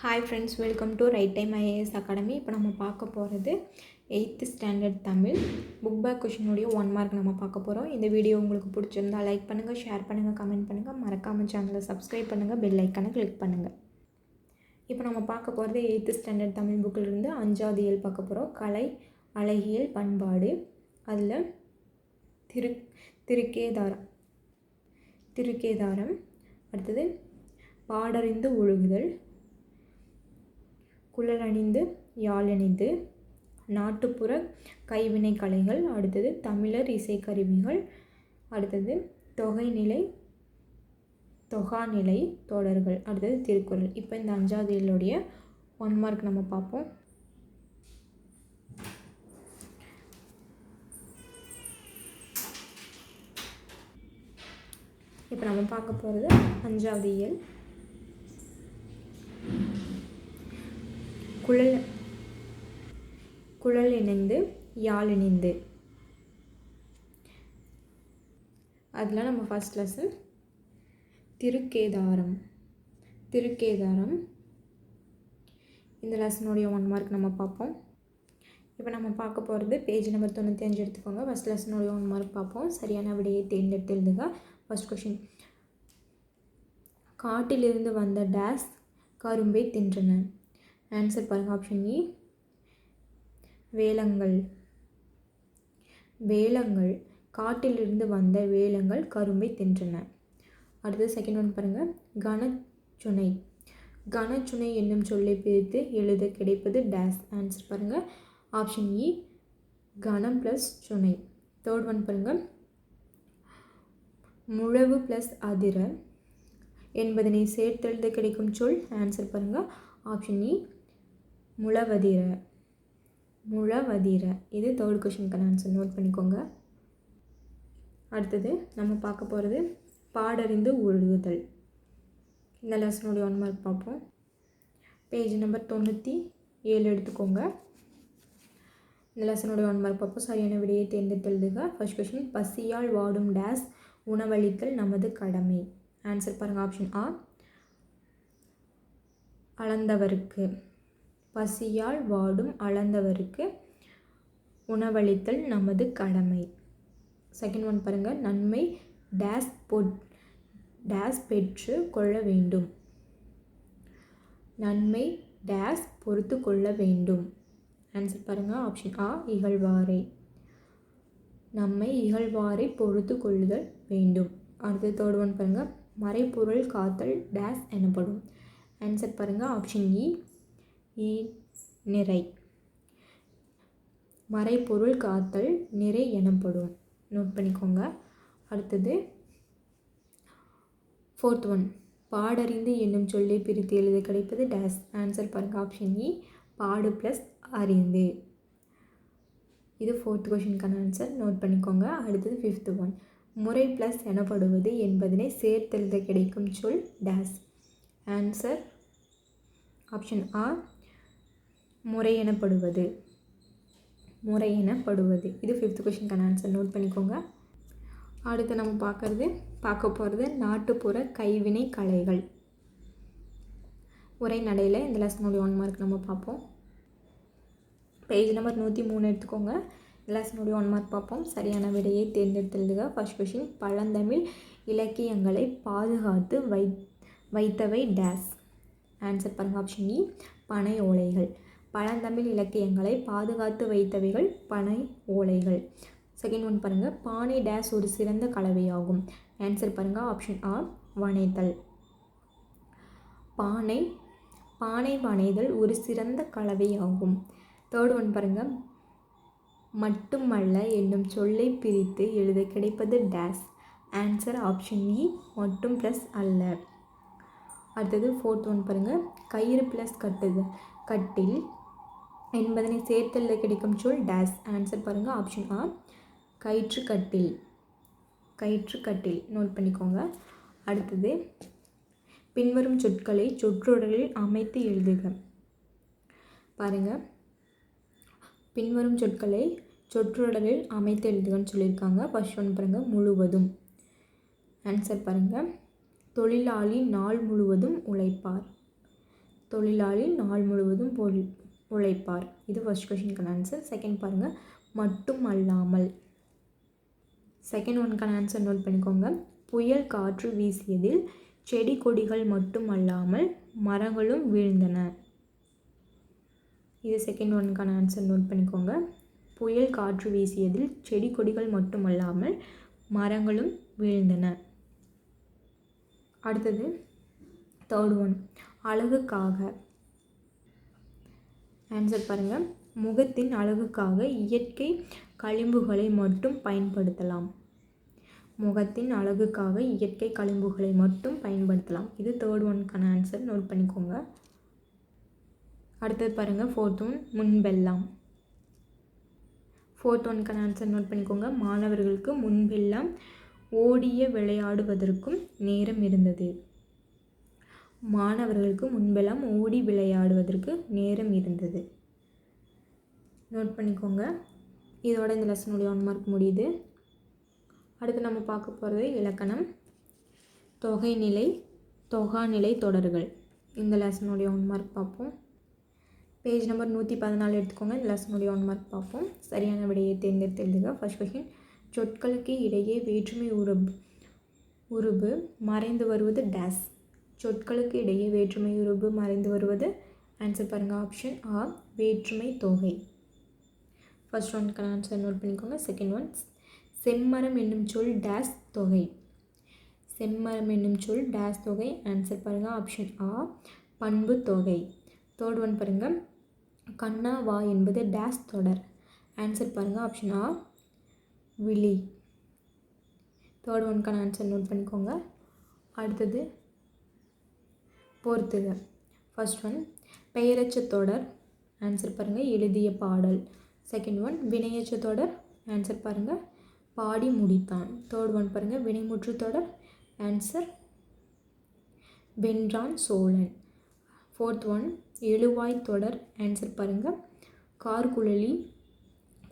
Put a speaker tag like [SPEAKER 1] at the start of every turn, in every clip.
[SPEAKER 1] Hi friends welcome to right time IAS academy இப்போ நம்ம பார்க்க போகிறது eighth standard Tamil. Book back கொஷினுடைய one mark நம்ம பார்க்க போகிறோம் இந்த வீடியோ உங்களுக்கு பிடிச்சிருந்தா லைக் பண்ணுங்கள் ஷேர் பண்ணுங்கள் கமெண்ட் பண்ணுங்கள் மறக்காமல் சேனலை சப்ஸ்கிரைப் பண்ணுங்கள் பெல் ஐக்கானை கிளிக் பண்ணுங்கள் இப்போ நம்ம பார்க்க போகிறது எயித்து ஸ்டாண்டர்ட் தமிழ் புக்கிலிருந்து அஞ்சாவது இயல் பார்க்க போகிறோம் கலை அழகியல் பண்பாடு. அதில் திரு திருக்கேதாரம் திருக்கேதாரம். அடுத்தது பாடறிந்து ஒழுகுதல். குழல் அணிந்து யாழ் அணிந்து நாட்டுப்புற கைவினை கலைகள் அடுத்தது தமிழர் இசைக்கருவிகள். அடுத்தது தொகைநிலை தொகாநிலை தொடர்கள். அடுத்தது திருக்குறள். இப்போ இந்த அஞ்சாவது இயலுடைய ஒன் மார்க் நம்ம பார்ப்போம். இப்போ நம்ம பார்க்க போகிறது அஞ்சாவது இயல் குழல் குழல் இணைந்து யாழ் இணைந்து. அதெல்லாம் நம்ம ஃபஸ்ட் லெசன் திருக்கேதாரம். திருக்கேதாரம். இந்த லெசனுடைய ஒன் மார்க் நம்ம பார்ப்போம். இப்போ நம்ம பார்க்க போகிறது பேஜ் நம்பர் தொண்ணூற்றி அஞ்சு எடுத்துக்கோங்க. ஃபஸ்ட் லெசனுடைய ஒன் மார்க் பார்ப்போம். சரியான விடையை தேர்ந்தெடுத்து எழுதுக. ஃபஸ்ட் கொஷின் காட்டிலிருந்து வந்த டேஸ் கரும்பை தின்றன. ஆன்சர் பாருங்கள் ஆப்ஷன் இ வேலங்கள். வேலங்கள். காட்டிலிருந்து வந்த வேலங்கள் கரும்பை தின்றன. அடுத்தது செகண்ட் ஒன் பாருங்கள் கனச்சுனை. கனச்சுனை என்னும் சொல்லை பிரித்து எழுத கிடைப்பது டேஸ் ஆன்சர் பாருங்கள் ஆப்ஷன் இ கணம் ப்ளஸ் சுனை. தேர்ட் ஒன் பாருங்கள் முழவு ப்ளஸ் அதிர என்பதனை சேர்த்தெழுத கிடைக்கும் சொல். ஆன்சர் பாருங்கள் ஆப்ஷன் இ முளவதிர முளவதிர இது தேர்ட் கொஷினுக்கான ஆன்சர் நோட் பண்ணிக்கோங்க. அடுத்தது நம்ம பார்க்க போகிறது பாடறிந்து உழுகுதல் இந்த லெசனுடைய ஒன் மார்க் பார்ப்போம். பேஜ் நம்பர் தொண்ணூற்றி ஏழு எடுத்துக்கோங்க. இந்த லெசனுடைய ஒன் மார்க் பார்ப்போம். சரியான விடையை தேர்ந்தெடுத்து எழுதுக. ஃபர்ஸ்ட் கொஷின் பசியால் வாடும் டேஸ் உணவளித்தல் நமது கடமை. ஆன்சர் பாருங்கள் ஆப்ஷன் ஆ அளந்தவருக்கு. பசியால் வாடும் அளந்தவருக்கு உணவளித்தல் நமது கடமை. செகண்ட் ஒன் பாருங்கள் நன்மை டேஸ் பொட் டேஸ் பெற்று கொள்ள வேண்டும். நன்மை டேஸ் பொறுத்து கொள்ள வேண்டும். ஆன்சர் பாருங்கள் ஆப்ஷன் ஆ இகழ்வாரை. நம்மை இகழ்வாரை பொறுத்து கொள்ளுதல் வேண்டும். அடுத்து தேர்ட் ஒன் பாருங்கள் மறைப்பொருள் காத்தல் டேஸ் எனப்படும். ஆன்சர் பாருங்கள் ஆப்ஷன் இ இ நிறை மறைப்பொருள் காத்தல் நிறை எனப்படும். நோட் பண்ணிக்கோங்க. அடுத்தது ஃபோர்த் ஒன் பாடறிந்து என்னும் சொல்லை பிரித்து எழுத கிடைப்பது டேஸ் ஆன்சர் பாருங்கள் ஆப்ஷன் இ பாடு ப்ளஸ் அறிந்து. இது ஃபோர்த் கொஷினுக்கான ஆன்சர் நோட் பண்ணிக்கோங்க. அடுத்தது ஃபிஃப்த் ஒன் முறை ப்ளஸ் எனப்படுவது என்பதனை சேர்த்தெழுத கிடைக்கும் சொல் டேஸ் ஆன்சர் ஆப்ஷன் ஆ முறை எனப்படுவது முறை எனப்படுவது இது ஃபிஃப்த் கொஷினுக்கான ஆன்சர் நோட் பண்ணிக்கோங்க. அடுத்து நம்ம பார்க்குறது பார்க்க போகிறது நாட்டுப்புற கைவினை கலைகள். உரை நடையில் இந்த லெசனுடைய ஒன் மார்க் நம்ம பார்ப்போம். பேஜ் நம்பர் நூற்றி மூணு எடுத்துக்கோங்க. லெசனுடைய ஒன் மார்க் பார்ப்போம். சரியான விடையை தேர்ந்தெடுத்துழுதுக. ஃபர்ஸ்ட் கொஷின் பழந்தமிழ் இலக்கியங்களை பாதுகாத்து வை வைத்தவை டேஸ் ஆன்சர் பாருங்கள் ஆப்ஷன் இ பனை ஓலைகள். பழந்தமிழ் இலக்கியங்களை பாதுகாத்து வைத்தவைகள் பனை ஓலைகள். செகண்ட் ஒன் பாருங்கள் பானை டேஸ் ஒரு சிறந்த கலவையாகும். ஆன்சர் பாருங்கள் ஆப்ஷன் ஆ வனைதல். பானை பானை வனைதல் ஒரு சிறந்த கலவையாகும். தேர்ட் ஒன் பாருங்கள் மட்டுமல்ல என்னும் சொல்லை பிரித்து எழுத கிடைப்பது டேஸ் ஆன்சர் ஆப்ஷன் இ மட்டும் ப்ளஸ் அல்ல. அடுத்தது ஃபோர்த் ஒன் பாருங்கள் கயிறு ப்ளஸ் கட்டுது கட்டில் என்பதனை சேர்த்தெழுத கிடைக்கும் சொல் டேஸ் ஆன்சர் பாருங்கள் ஆப்ஷன் ஆ கயிற்று கட்டில் கயிற்று கட்டில் நோட் பண்ணிக்கோங்க. அடுத்தது பின்வரும் சொற்களை சொற்றொடரில் அமைத்து எழுதுக. பாருங்கள் பின்வரும் சொற்களை சொற்றொடரில் அமைத்து எழுதுகன்னு சொல்லியிருக்காங்க. ஃபஸ்ட் ஒன் பாருங்கள் முழுவதும். ஆன்சர் பாருங்கள் தொழிலாளி நாள் முழுவதும் உழைப்பார். தொழிலாளி நாள் முழுவதும் பொருள் உழைப்பார். இது ஃபர்ஸ்ட் கொஷினுக்கான ஆன்சர் செகண்ட் பாருங்கள் மட்டும் அல்லாமல் செகண்ட் ஒன்க்கான ஆன்சர் நோட் பண்ணிக்கோங்க. புயல் காற்று வீசியதில் செடி கொடிகள் மட்டும் அல்லாமல் மரங்களும் வீழ்ந்தன. இது செகண்ட் ஒன்க்கான ஆன்சர் நோட் பண்ணிக்கோங்க. புயல் காற்று வீசியதில் செடி கொடிகள் மட்டுமல்லாமல் மரங்களும் வீழ்ந்தன. அடுத்தது தேர்ட் ஒன் அழகுக்காக. ஆன்சர் பாருங்கள் முகத்தின் அழகுக்காக இயற்கை களிம்புகளை மட்டும் பயன்படுத்தலாம். முகத்தின் அழகுக்காக இயற்கை களிம்புகளை மட்டும் பயன்படுத்தலாம். இது தேர்ட் ஒன்க்கான ஆன்சர் நோட் பண்ணிக்கோங்க. அடுத்தது பாருங்கள் ஃபோர்த் ஒன் முன்பெல்லாம். ஃபோர்த் ஒன்க்கான ஆன்சர் நோட் பண்ணிக்கோங்க. மாணவர்களுக்கு முன்பெல்லாம் ஓடிய விளையாடுவதற்கும் நேரம் இருந்தது. மாணவர்களுக்கு முன்பெல்லாம் ஓடி விளையாடுவதற்கு நேரம் இருந்தது. நோட் பண்ணிக்கோங்க. இதோட இந்த லெசனுடைய ஒன் மார்க் முடியுது. அடுத்து நம்ம பார்க்க போகிறது இலக்கணம். தொகைநிலை தொகாநிலை தொடர்கள். இந்த லெசனுடைய ஒன் மார்க் பார்ப்போம். பேஜ் நம்பர் நூற்றி பதினாலு எடுத்துக்கோங்க. இந்த லெசனுடைய ஒன் மார்க் பார்ப்போம். சரியான விடையை தேர்ந்தெடுத்து எழுதுக. ஃபர்ஸ்ட் கொஷின் சொற்களுக்கு இடையே வேற்றுமை உருபு உருபு மறைந்து வருவது டேஸ் சொற்களுக்கு இடையே வேற்றுமை உருபு மறைந்து வருவது. ஆன்சர் பாருங்கள் ஆப்ஷன் ஆ வேற்றுமை தொகை. ஃபர்ஸ்ட் ஒன்க்கான ஆன்சர் நோட் பண்ணிக்கோங்க. செகண்ட் ஒன் செம்மரம் என்னும் சொல் டேஸ் தொகை. செம்மரம் என்னும் சொல் டேஸ் தொகை. ஆன்சர் பாருங்கள் ஆப்ஷன் ஆ பண்பு தொகை. தேர்ட் ஒன் பாருங்கள் கண்ணா வா என்பது டேஸ் தொடர். ஆன்சர் பாருங்கள் ஆப்ஷன் ஆ விழி. தேர்ட் ஒன்க்கான ஆன்சர் நோட் பண்ணிக்கோங்க. அடுத்தது பொறுத்துக ஃபர்ஸ்ட் ஒன் பெயரச்ச தொடர். ஆன்சர் பாருங்கள் எழுதிய பாடல். செகண்ட் ஒன் வினையச்ச தொடர். ஆன்சர் பாருங்கள் பாடி முடித்தான். தேர்ட் ஒன் பாருங்கள் வினைமுற்று தொடர். ஆன்சர் வென்றான் சோழன். ஃபோர்த் ஒன் எழுவாய் தொடர். ஆன்சர் பாருங்கள் கார்குழலி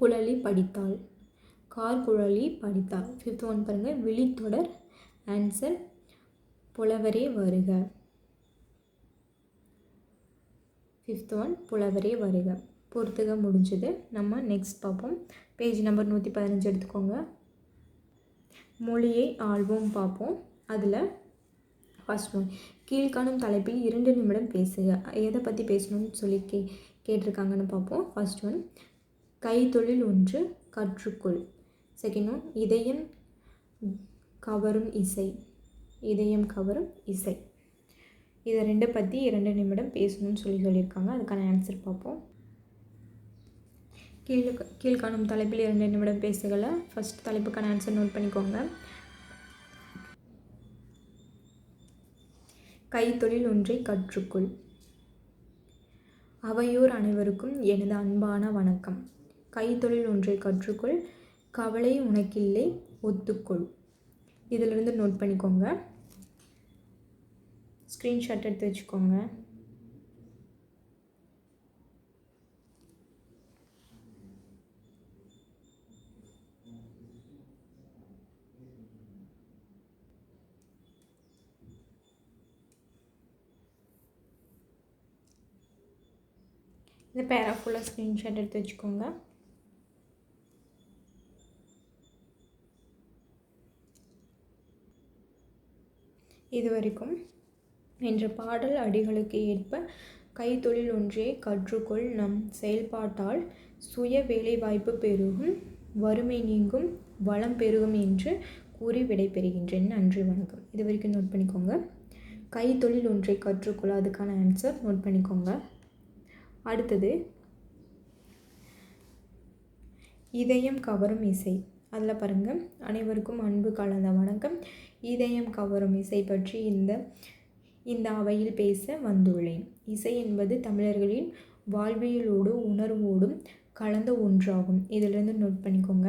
[SPEAKER 1] குழலி படித்தாள். கார்குழலி படித்தாள். ஃபிஃப்த் ஒன் பாருங்கள் விழித்தொடர் ஆன்சர் புலவரே வருக. ஃபிஃப்த் ஒன் புலவரே வருக. பொறுத்துக முடிஞ்சது. நம்ம நெக்ஸ்ட் பார்ப்போம். பேஜ் நம்பர் நூற்றி பதினஞ்சு எடுத்துக்கோங்க. மொழியை ஆள்வோம் பார்ப்போம். அதில் ஃபர்ஸ்ட் ஒன் கீழ்காணும் தலைப்பில் இரண்டு நிமிடம் பேசுக. எதை பற்றி பேசணும்னு சொல்லி கே கேட்டிருக்காங்கன்னு பார்ப்போம். ஃபர்ஸ்ட் ஒன் கைத்தொழில் ஒன்று கற்றுக்கொள். செகண்ட் ஒன் இதயம் கவரும் இசை. இதயம் கவரும் இசை. இதை ரெண்டை பற்றி இரண்டு நிமிடம் பேசணும்னு சொல்லி சொல்லியிருக்காங்க. அதுக்கான ஆன்சர் பார்ப்போம். கீழே கீழ்காணும் தலைப்பில் இரண்டு நிமிடம் பேசுகளை ஃபஸ்ட் தலைப்புக்கான ஆன்சர் நோட் பண்ணிக்கோங்க. கைத்தொழில் ஒன்றை கற்றுக்கொள். அவையோர் அனைவருக்கும் எனது அன்பான வணக்கம். கைத்தொழில் ஒன்றை கற்றுக்கொள். கவலை உனக்கில்லை ஒத்துக்கொள். இதிலிருந்து நோட் பண்ணிக்கோங்க. ஸ்க்ரீன்ஷாட் எடுத்து வச்சுக்கோங்க. இந்த பேரா ஃபுல்லாக ஸ்க்ரீன்ஷாட் எடுத்து வச்சுக்கோங்க. இது வரைக்கும் என்ற பாடல் அடிகளுக்கு ஏற்ப கைத்தொழில் ஒன்றை கற்றுக்கொள் நம் செயல்பாட்டால் சுய வேலைவாய்ப்பு பெருகும் வறுமை நீங்கும் வளம் பெருகும் என்று கூறி விடைபெறுகின்றேன். நன்றி வணக்கம். இது வரைக்கும் நோட் பண்ணிக்கோங்க. கைத்தொழில் ஒன்றை கற்றுக்கொள்ள அதுக்கான ஆன்சர் நோட் பண்ணிக்கோங்க. அடுத்தது இதயம் கவரும் இசை. அதில் பாருங்கள் அனைவருக்கும் அன்பு கலந்த வணக்கம். இதயம் கவரும் இசை பற்றி இந்த இந்த அவையில் பேச வந்துள்ளேன். இசை என்பது தமிழர்களின் வாழ்வியலோடு உணர்வோடும் கலந்த ஒன்றாகும். இதிலிருந்து நோட் பண்ணிக்கோங்க.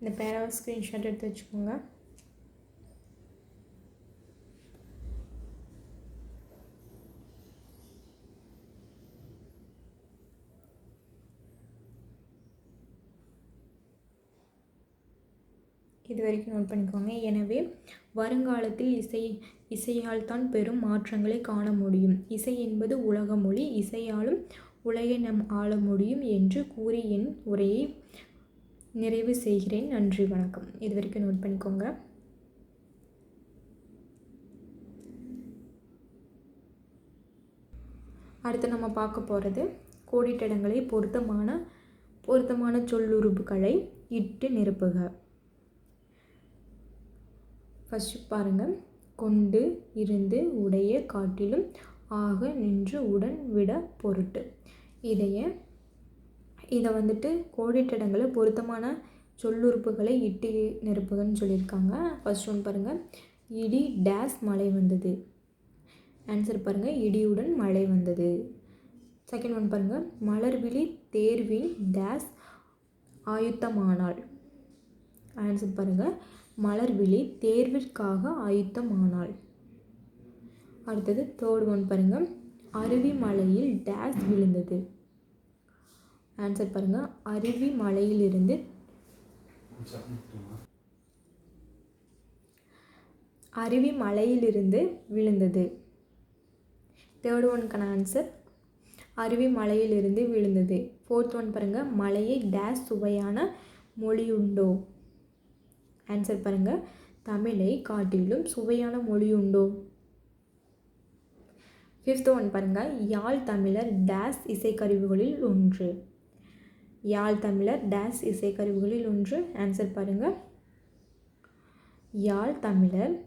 [SPEAKER 1] இந்த பேராவை ஸ்க்ரீன்ஷாட் எடுத்து வச்சுக்கோங்க. இது வரைக்கும் நோட் பண்ணிக்கோங்க. எனவே வருங்காலத்தில் இசை இசையால் தான் பெரும் மாற்றங்களை காண முடியும். இசை என்பது உலக மொழி இசையாலும் உலகை நம் ஆள முடியும் என்று கூறி என் உரையை நிறைவு செய்கிறேன். நன்றி வணக்கம். இது வரைக்கும் நோட் பண்ணிக்கோங்க. அடுத்து நம்ம பார்க்க போகிறது கோடிட்டடங்களை பொருத்தமான பொருத்தமான சொல்லுறுப்புகளை இட்டு நிரப்புக. ஃபஸ்ட்டு பாருங்கள். கொண்டு இருந்து உடைய காட்டிலும் ஆக நின்று உடன் விட பொருட்டு. இதைய இதை வந்துட்டு கோடிட்டடங்களை பொருத்தமான சொல்லுறுப்புகளை இட்டு நிரப்புகன்னு சொல்லியிருக்காங்க. ஃபஸ்ட் ஒன் பாருங்கள். இடி டேஸ் மழை வந்தது. ஆன்சர் பாருங்கள். இடியுடன் மழை வந்தது. செகண்ட் ஒன் பாருங்கள். மலர்விழி தேர்வின் டேஸ் ஆயுத்தமானாள் ஆன்சர் பாருங்கள். மலர்விழி தேர்விற்காக ஆயுத்தமானாள். அடுத்தது தேர்ட் ஒன் பாருங்கள் அருவி மலையில் டேஸ் விழுந்தது. ஆன்சர் பாருங்கள் அருவி மலையிலிருந்து அருவி மலையிலிருந்து விழுந்தது. தேர்ட் ஒன்க்கான ஆன்சர் அருவி மலையிலிருந்து விழுந்தது. ஃபோர்த் ஒன் பாருங்கள் மலையை டேஸ் சுவையான மொழியுண்டோ? ஆன்சர் பாருங்கள் தமிழை காட்டிலும் சுவையான மொழி உண்டோ ஃபிஃப்த் ஒன் பாருங்கள் யாழ் தமிழர் டேஸ் இசைக்கருவிகளில் ஒன்று. யாழ் தமிழர் டேஸ் இசைக்கருவிகளில் ஒன்று. ஆன்சர் பாருங்கள் யாழ் தமிழர்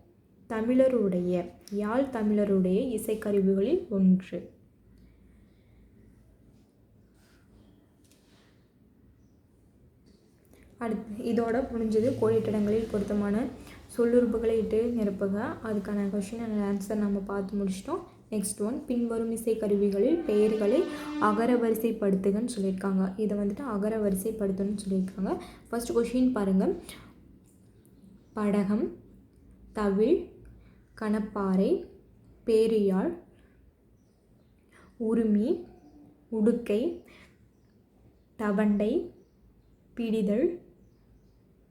[SPEAKER 1] தமிழருடைய யாழ் தமிழருடைய இசைக்கருவிகளில் ஒன்று. அடுத்து இதோட முடிஞ்சது கோடிட்டிடங்களில் பொருத்தமான சொல்லுறுப்புகளை இட்டு நிரப்புக. அதுக்கான கொஷின் அண்ட் ஆன்சர் நம்ம பார்த்து முடிச்சிட்டோம். நெக்ஸ்ட் ஒன் பின்வரும் இசைக்கருவிகளில் பெயர்களை அகர வரிசைப்படுத்துகன்னு சொல்லியிருக்காங்க. இதை வந்துட்டு அகர வரிசைப்படுத்தணும்னு சொல்லியிருக்காங்க. ஃபர்ஸ்ட் கொஷின் பாருங்கள் படகம் தவிழ் கணப்பாறை பேரியாழ் உருமி உடுக்கை தவண்டை பிடிதல்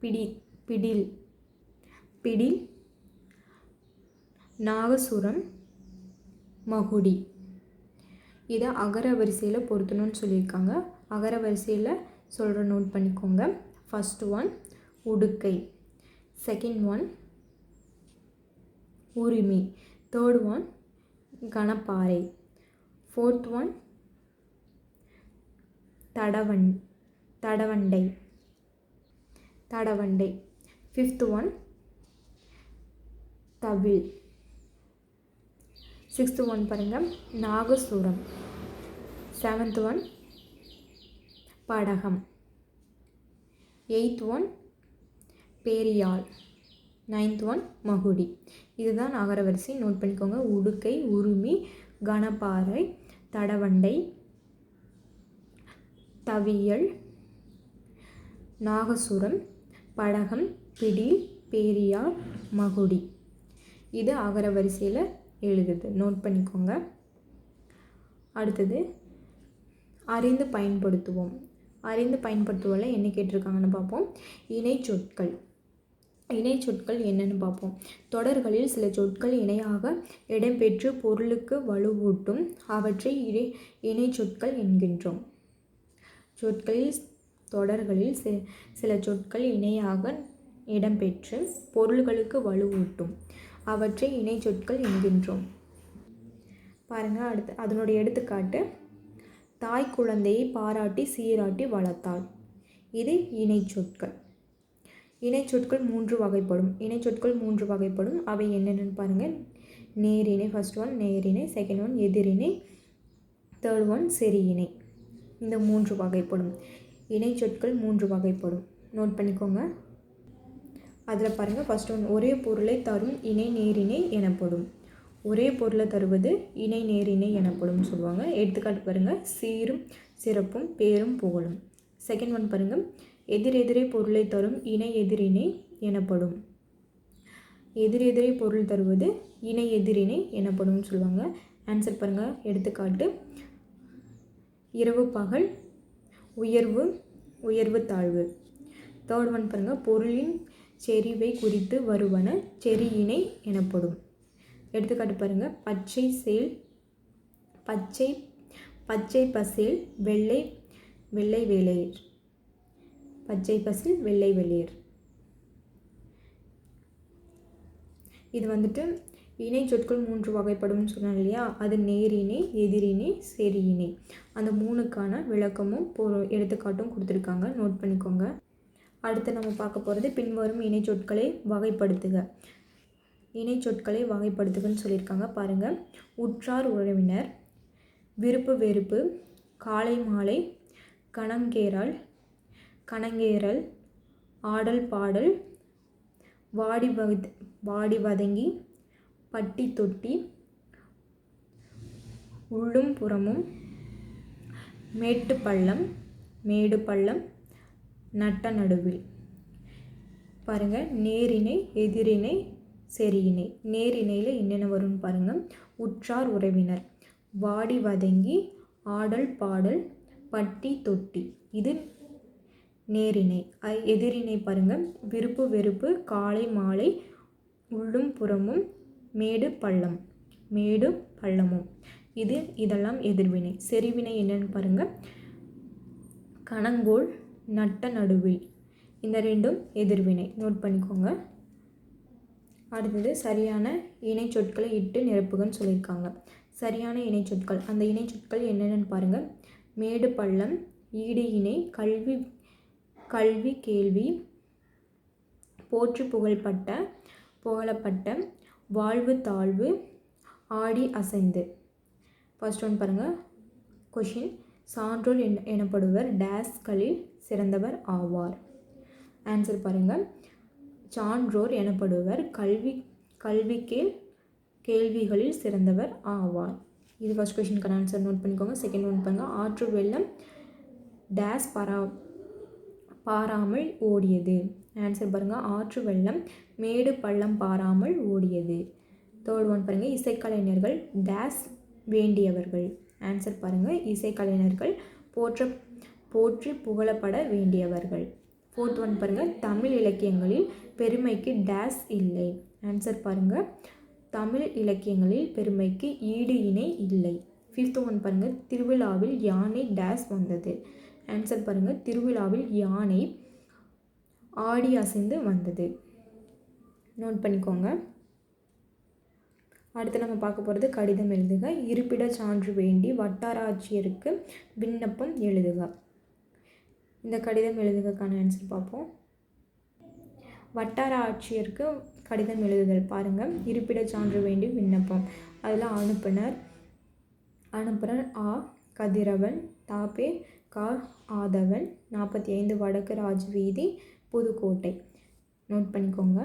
[SPEAKER 1] பிடி பிடில் பிடில் நாகசுரம் மகுடி. இதை அகர வரிசையில் பொருத்தணும்னு சொல்லியிருக்காங்க. அகர வரிசையில் சொல்கிற நோட் பண்ணிக்கோங்க. ஃபஸ்ட் ஒன் உடுக்கை. செகண்ட் ஒன் உரிமை. தேர்ட் ஒன் கணப்பாறை. ஃபோர்த் ஒன் தடவன் தடவண்டை. தடவண்டை. ஃபிஃப்த் ஒன் தவில். சிக்ஸ்த் ஒன் பாருங்கள் நாகசூரம். செவன்த் ஒன் படகம். எயித் ஒன் பேரியாள். நைன்த் ஒன் மகுடி. இதுதான் அகரவரிசை நோட் பண்ணிக்கோங்க. உடுக்கை உருமி கனப்பாறை தடவண்டை தவியல் நாகசுரம் படகம் பிடி பேரியார் மகுடி. இது அகர வரிசையில் எழுதுது. நோட் பண்ணிக்கோங்க. அடுத்தது அறிந்து பயன்படுத்துவோம். அறிந்து பயன்படுத்துவோம்ல என்ன கேட்டிருக்காங்கன்னு பார்ப்போம். இணை சொற்கள். இணை சொற்கள் என்னென்னு பார்ப்போம். தொடர்களில் சில சொற்கள் இணையாக இடம்பெற்று பொருளுக்கு வலுவூட்டும். அவற்றை இணை இணை சொற்கள் என்கின்றோம். சொற்களில் தொடர்களில் சி சில சொற்கள் இணையாக இடம்பெற்று பொருள்களுக்கு வலுவூட்டும். அவற்றை இணை சொற்கள் என்கின்றோம். பாருங்கள் அடுத்து அதனுடைய எடுத்துக்காட்டு தாய் குழந்தையை பாராட்டி சீராட்டி வளர்த்தாள். இது இணை சொற்கள். இணை சொற்கள் மூன்று வகைப்படும். இணை சொற்கள் மூன்று வகைப்படும். அவை என்னென்னு பாருங்கள் நேரிணை ஃபஸ்ட் ஒன் நேரிணை செகண்ட் ஒன் எதிரிணை தேர்ட் ஒன் செரியிணை இந்த மூன்று வகைப்படும். இணை சொற்கள் மூன்று வகைப்படும். நோட் பண்ணிக்கோங்க. அதில் பாருங்கள் ஃபஸ்ட் ஒன் ஒரே பொருளை தரும் இணை நேரிணை எனப்படும். ஒரே பொருளை தருவது இணை நேரிணை எனப்படும் சொல்லுவாங்க. எடுத்துக்காட்டு பாருங்கள் சீரும் சிறப்பும் பேரும் புகழும். செகண்ட் ஒன் பாருங்கள் எதிரெதிரே பொருளை தரும் இணை எதிரிணை எனப்படும். எதிரெதிரே பொருள் தருவது இணை எதிரிணை எனப்படும் சொல்லுவாங்க. ஆன்சர் பாருங்கள் எடுத்துக்காட்டு இரவு பகல் உயர்வு உயர்வு தாழ்வு. தேர்ட் ஒன் பாருங்கள் பொருளின் செறிவை குறித்து வருவன செரியினை எனப்படும். எடுத்துக்காட்டு பாருங்கள் பச்சை சேல் பச்சை பச்சை பசேல் வெள்ளை வெள்ளை வேலையர் பச்சை பசில் வெள்ளை வெளியர். இது வந்துட்டு இணை சொற்கள் மூன்று வகைப்படும்னு சொன்னேன் இல்லையா? அது நேரிணை எதிரிணை செரியிணை அந்த மூணுக்கான விளக்கமும் எடுத்துக்காட்டும் கொடுத்துருக்காங்க. நோட் பண்ணிக்கோங்க. அடுத்து நம்ம பார்க்க போகிறது பின்வரும் இணை சொற்களை வகைப்படுத்துக. இணை சொற்களை வகைப்படுத்துகன்னு சொல்லியிருக்காங்க. பாருங்கள் உற்றார் உறவினர் விருப்பு வெறுப்பு காலை மாலை கணங்கேறல் கணங்கேறல் ஆடல் பாடல் வாடி வத வாடி வதங்கி பட்டி தொட்டி உள்ளும் புறமும் மேட்டு பள்ளம் மேடு பள்ளம் நட்ட நடுவில். பாருங்கள் நேரிணை எதிரிணை செரியிணை நேரிணையில் என்னென்ன வரும்னு பாருங்கள் உற்றார் உறவினர். வாடி வதங்கி ஆடல் பாடல் பட்டி தொட்டி. இது நேரிணை எதிரிணை பாருங்கள் விருப்பு வெறுப்பு காலை மாலை உள்ளும் புறமும் மேடு பள்ளம் மேடு பள்ளமும் இது இதெல்லாம் எதிர்வினை. செறிவினை என்னென்னு பாருங்கள் கணங்கோல் நட்ட நடுவில். இந்த ரெண்டும் எதிர்வினை. நோட் பண்ணிக்கோங்க. அடுத்தது சரியான இணை சொற்களை இட்டு நிரப்புகன்னு சொல்லியிருக்காங்க. சரியான இணை சொற்கள். அந்த இணை சொற்கள் என்னென்னு பாருங்கள் மேடு பள்ளம் ஈடு இணை கல்வி கல்வி கேள்வி போற்று புகழ்பட்ட புகழப்பட்ட வாழ்வு தாழ்வு ஆடி அசைந்து. ஃபர்ஸ்ட் ஒன் பாருங்கள் கொஷின் சான்றோர் என் எனப்படுவர் டேஸ்களில் சிறந்தவர் ஆவார். ஆன்சர் பாருங்கள் சான்றோர் எனப்படுவர் கல்வி கல்விக்கே கேள்விகளில் சிறந்தவர் ஆவார். இது ஃபஸ்ட் கொஷினுக்கான ஆன்சர் நோட் பண்ணிக்கோங்க. செகண்ட் ஒன் பாருங்கள் ஆற்று வெள்ளம் டேஸ் பரா பாராமல் ஓடியது. ஆன்சர் பாருங்கள் ஆற்று வெள்ளம் மேடு பள்ளம் பாராமல் ஓடியது. தேர்ட் ஒன் பாருங்கள் இசைக்கலைஞர்கள் டேஸ் வேண்டியவர்கள். ஆன்சர் பாருங்கள் இசைக்கலைஞர்கள் போற்ற போற்றி புகழப்பட வேண்டியவர்கள். ஃபோர்த் ஒன் பாருங்கள் தமிழ் இலக்கியங்களில் பெருமைக்கு டேஸ் இல்லை. ஆன்சர் பாருங்கள் தமிழ் இலக்கியங்களில் பெருமைக்கு ஈடு இணை இல்லை. ஃபிஃப்த் ஒன் பாருங்கள் திருவிழாவில் யானை டேஸ் வந்தது. ஆன்சர் பாருங்கள் திருவிழாவில் யானை ஆடி அசைந்து வந்தது. நோட் பண்ணிக்கோங்க. அடுத்து நம்ம பார்க்க போகிறது கடிதம் எழுதுக. இருப்பிட சான்று வேண்டி வட்டார ஆட்சியருக்கு விண்ணப்பம் எழுதுக. இந்த கடிதம் எழுதுகக்கான ஆன்சர் பார்ப்போம். வட்டார ஆட்சியருக்கு கடிதம் எழுதுதல் பாருங்கள் இருப்பிட சான்று வேண்டி விண்ணப்பம். அதில் அனுப்புனர். அனுப்புனர் ஆ. கதிரவன். தாப்பே கா. ஆதவன். நாற்பத்தி ஐந்து வடக்கு ராஜ் வீதி புதுக்கோட்டை. நோட் பண்ணிக்கோங்க.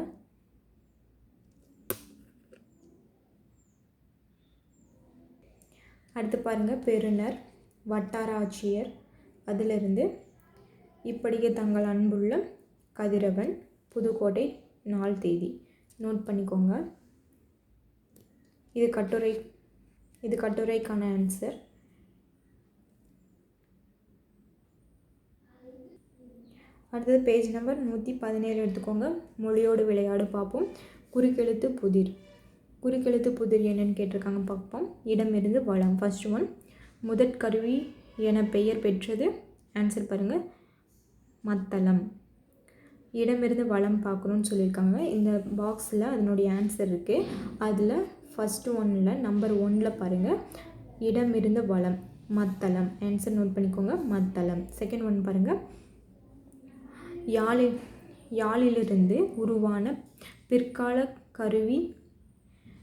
[SPEAKER 1] அடுத்து பாருங்கள் பெருநர் வட்டார ஆட்சியர் அதிலிருந்து இப்படியே தங்கள் அன்புள்ள கதிரவன் புதுக்கோட்டை நாள் தேதி. நோட் பண்ணிக்கோங்க. இது கட்டுரை இது கட்டுரைக்கான ஆன்சர் அடுத்தது பேஜ் நம்பர் நூற்றி பதினேழு எடுத்துக்கோங்க. மொழியோடு விளையாடு பார்ப்போம் குறுக்கெழுத்து புதிர். குறுக்கெழுத்து புதிர் என்னன்னு கேட்டிருக்காங்க பார்ப்போம். இடமிருந்து வளம். ஃபஸ்ட் ஒன் முதற்கருவி என பெயர் பெற்றது. ஆன்சர் பாருங்கள் மத்தளம். இடமிருந்து வளம் பார்க்கணுன்னு சொல்லியிருக்காங்க. இந்த பாக்ஸில் அதனுடைய ஆன்சர் இருக்குது அதில் ஃபஸ்ட்டு ஒன்னில் நம்பர் ஒன்னில் பாருங்கள் இடமிருந்து வளம். மத்தளம். ஆன்சர் நோட் பண்ணிக்கோங்க. மத்தளம். செகண்ட் ஒன் பாருங்கள் யாழில் யாழிலிருந்து உருவான பிற்கால கருவி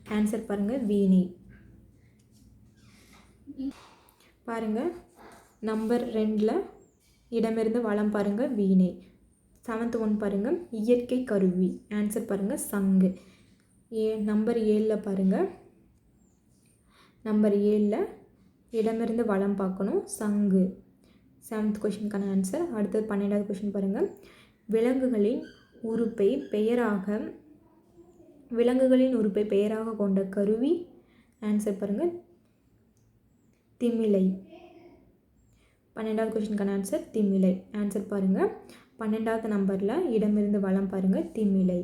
[SPEAKER 1] ஆன்சர் பாருங்கள் வீணை. பாருங்கள் நம்பர் ரெண்டில் இடமிருந்து வளம் பாருங்கள் வீணை. செவன்த் ஒன் பாருங்கள் இயற்கை கருவி. ஆன்சர் பாருங்கள் சங்கு. ஏ நம்பர் ஏழில் பாருங்கள் நம்பர் ஏழில் இடமிருந்து வளம் பார்க்கணும் சங்கு. செவன்த் கொஷினுக்கான ஆன்சர் அடுத்தது பன்னெண்டாவது கொஷின் பாருங்கள் விலங்குகளின் உறுப்பை பெயராக விலங்குகளின் உறுப்பை பெயராக கொண்ட கருவி ஆன்சர் பாருங்கள் திமிலை. பன்னெண்டாவது கொஷினுக்கான ஆன்சர் திமிலை. ஆன்சர் பாருங்கள் பன்னெண்டாவது நம்பரில் இடமிருந்து வளம் பாருங்கள் திமிலை.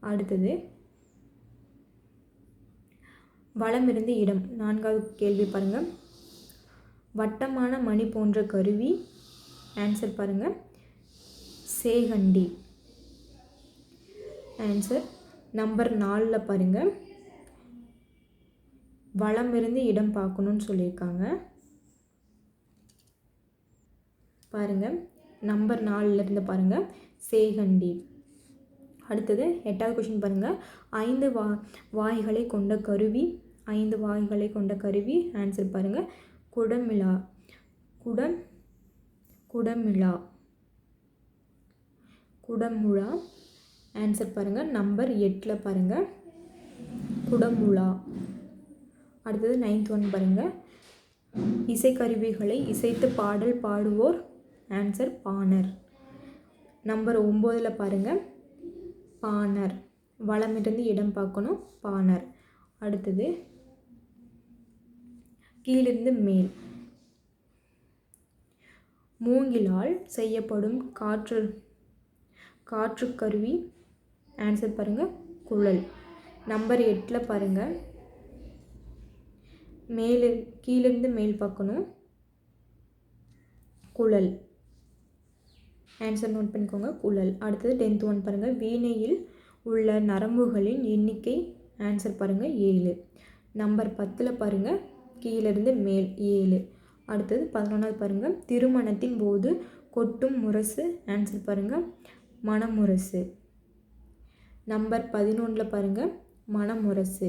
[SPEAKER 1] அடுத்தது வளமிருந்து இடம். நான்காவது கேள்வி பாருங்கள் வட்டமான மணி போன்ற கருவி. ஆன்சர் பாருங்கள் சேகண்டி. ஆன்சர் நம்பர் நாலில் பாருங்கள் வளம் இருந்து இடம் பார்க்கணுன்னு சொல்லியிருக்காங்க. பாருங்கள் நம்பர் நாலுலேருந்து பாருங்கள் சேகண்டி. அடுத்தது எட்டாவது கொஷின் பாருங்கள் ஐந்து வா வாய்களை கொண்ட கருவி. ஐந்து வாய்களை கொண்ட கருவி. ஆன்சர் பாருங்கள் குடமிழா குடம் குடமிழா குடமுழா. ஆன்சர் பாருங்கள் நம்பர் எட்டில் பாருங்கள் குடமுழா. அடுத்தது நைன்த் ஒன் பாருங்கள் இசைக்கருவிகளை இசைத்து பாடல் பாடுவோர். ஆன்சர் பாணர். நம்பர் ஒம்போதில் பாருங்கள் பாணர். வளமிருந்து இடம் பார்க்கணும். பாணர். அடுத்தது கீழிருந்து மேல் மூங்கிலால் செய்யப்படும் காற்று காற்று கருவி. ஆன்சர் பாருங்கள் குழல். நம்பர் எட்டில் பாருங்கள் மேலே கீழேருந்து மேல் பார்க்கணும். குழல். ஆன்சர் நோட் பண்ணிக்கோங்க குழல். அடுத்தது டென்த் ஒன் பாருங்கள் வீணையில் உள்ள நரம்புகளின் எண்ணிக்கை. ஆன்சர் பாருங்கள் ஏழு. நம்பர் பத்தில் பாருங்கள் கீழேருந்து மேல் ஏழு. அடுத்தது பதினொன்றாவது பாருங்கள் திருமணத்தின் போது கொட்டும் முரசு ஆன்சர் பாருங்கள் மணமுரசு நம்பர் பதினொன்றில் பாருங்கள் மணமுரசு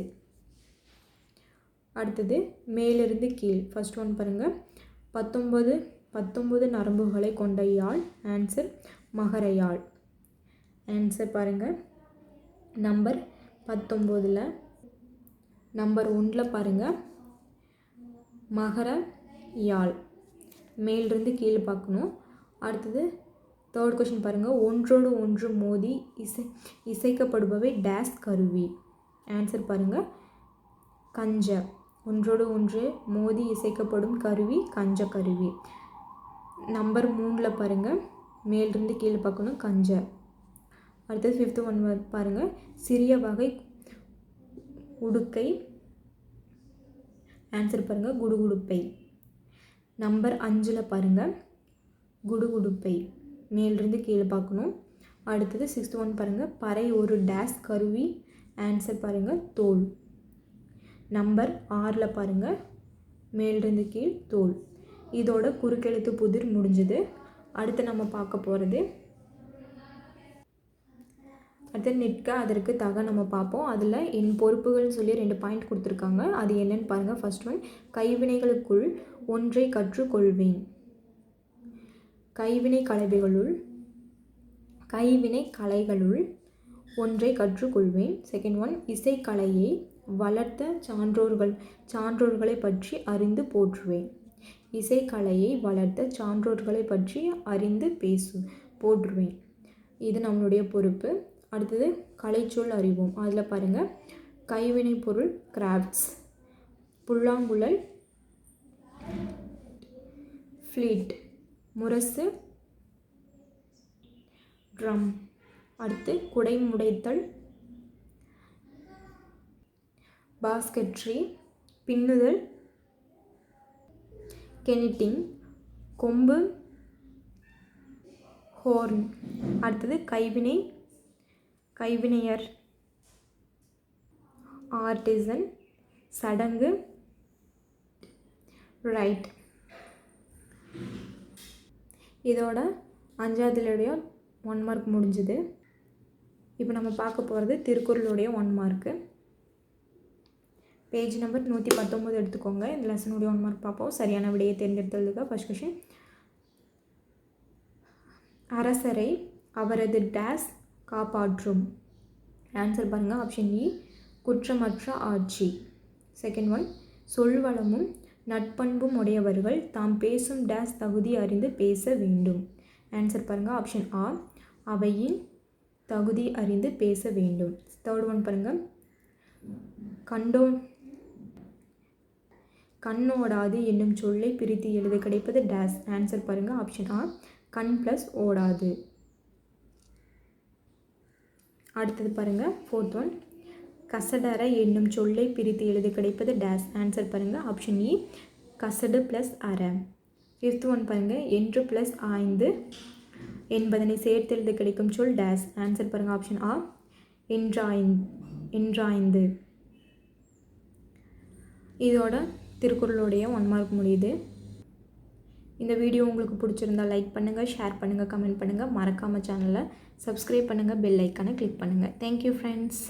[SPEAKER 1] அடுத்தது மேலிருந்து கீழ். ஃபஸ்ட் ஒன் பாருங்கள் பத்தொம்பது பத்தொம்பது நரம்புகளை கொண்ட யாழ் ஆன்சர் மகரையாள் ஆன்சர் பாருங்கள் நம்பர் பத்தொம்போதில் நம்பர் ஒன்றில் பாருங்கள் மகர யாழ். மேலிருந்து கீழே பார்க்கணும். அடுத்தது தேர்ட் கொஷின் பாருங்கள் ஒன்றோடு ஒன்று மோதி இசை இசைக்கப்படுபவை டேஸ் கருவி. ஆன்சர் பாருங்கள் கஞ்ச. ஒன்றோடு ஒன்று மோதி இசைக்கப்படும் கருவி கஞ்ச கருவி. நம்பர் மூணில் பாருங்கள் மேலிருந்து கீழே பார்க்கணும். கஞ்ச. அடுத்தது ஃபிஃப்த்து ஒன் பாருங்கள் சிறிய வகை உடுக்கை ஆன்சர் பாருங்கள் குடுகுடுப்பை. நம்பர் அஞ்சில் பாருங்கள் குடுகுடுப்பை. மேலிருந்து கீழே பார்க்கணும். அடுத்தது சிக்ஸ்த் ஒன் பாருங்கள் பறை ஒரு டேஸ் கருவி. ஆன்சர் பாருங்கள் தோல். நம்பர் ஆறில் பாருங்கள் மேலிருந்து கீழ் தோல். இதோட குறுக்கெழுத்து புதிர் முடிஞ்சது. அடுத்து நம்ம பார்க்க போகிறது அடுத்து நிற்க அதற்கு தக நம்ம பார்ப்போம் அதில் என் பொறுப்புகள்னு சொல்லி ரெண்டு பாயிண்ட் கொடுத்துருக்காங்க. அது என்னென்னு பாருங்கள் ஃபஸ்ட் ஒன் கைவினைகளுக்குள் ஒன்றை கற்றுக்கொள்வேன். கைவினை கலவைகளுள் கைவினை கலைகளுள் ஒன்றை கற்றுக்கொள்வேன். செகண்ட் ஒன் இசைக்கலையை வளர்த்த சான்றோர்கள் சான்றோர்களை பற்றி அறிந்து போற்றுவேன். இசைக்கலையை வளர்த்த சான்றோர்களை பற்றி அறிந்து பேசு போற்றுவேன். இது நம்மளுடைய பொறுப்பு. அடுத்தது கலைச்சொல் அறிவோம். அதில் பாருங்கள் கைவினை பொருள் கிராஃப்ட்ஸ் புல்லாங்குழல் ஃப்ளீட் முரசு ட்ரம் அடுத்து குடைமுடைத்தல் பாஸ்கெட்ரி பின்னுதல் கெனிட்டிங் கொம்பு ஹோர்ன் அடுத்தது கைவினை கைவினையர் ஆர்டிசன் சடங்கு ரைட் இதோட அஞ்சாவதுலேயுடைய ஒன் மார்க் முடிஞ்சுது. இப்போ நம்ம பார்க்க போகிறது திருக்குறளுடைய ஒன் மார்க்கு பேஜ் நம்பர் நூற்றி பத்தொம்போது எடுத்துக்கோங்க. இந்த லெசனுடைய ஒன் மார்க் பார்ப்போம். சரியான விடையை தேர்ந்தெடுத்ததுக்கு ஃபஸ்ட் கொஷின் அரசரை அவரது டேஸ் காப்பாற்றும். ஆன்சர் பாருங்கள் ஆப்ஷன் இ குற்றமற்ற ஆட்சி. செகண்ட் ஒன் சொல்வளமும் நட்பண்பும் உடையவர்கள் தாம் பேசும் டேஸ் தகுதி அறிந்து பேச வேண்டும். ஆன்சர் பாருங்கள் ஆப்ஷன் ஆ அவையின் தகுதி அறிந்து பேச வேண்டும். தேர்ட் ஒன் பாருங்கள் கண்டோ கண்ணோடாது என்னும் சொல்லை பிரித்து எழுத கிடைப்பது டேஸ் ஆன்சர் பாருங்கள் ஆப்ஷன் ஆ கண் ப்ளஸ் ஓடாது. அடுத்தது பாருங்கள் ஃபோர்த் ஒன் கசடர என்னும் சொல்லை பிரித்து எழுத கிடைப்பது டேஸ் ஆன்சர் பாருங்கள் ஆப்ஷன் இ கசடு ப்ளஸ் அற. ஃபிஃப்த் ஒன் பாருங்கள் என்று ப்ளஸ் ஆய்ந்து என்பதனை சேர்த்து எழுத கிடைக்கும் சொல் டேஸ் ஆன்சர் பாருங்கள் ஆப்ஷன் ஆ என்றாய்ந் என்றாய்ந்து. இதோட திருக்குறளுடைய ஒன் மார்க் முடியுது. இந்த வீடியோ உங்களுக்கு பிடிச்சிருந்தா லைக் பண்ணுங்கள் ஷேர் பண்ணுங்கள் கமெண்ட் பண்ணுங்கள் மறக்காமல் சேனலை சப்ஸ்கிரைப் பண்ணுங்கள் பெல் ஐக்கானை கிளிக் பண்ணுங்கள் தேங்க்யூ ஃப்ரெண்ட்ஸ்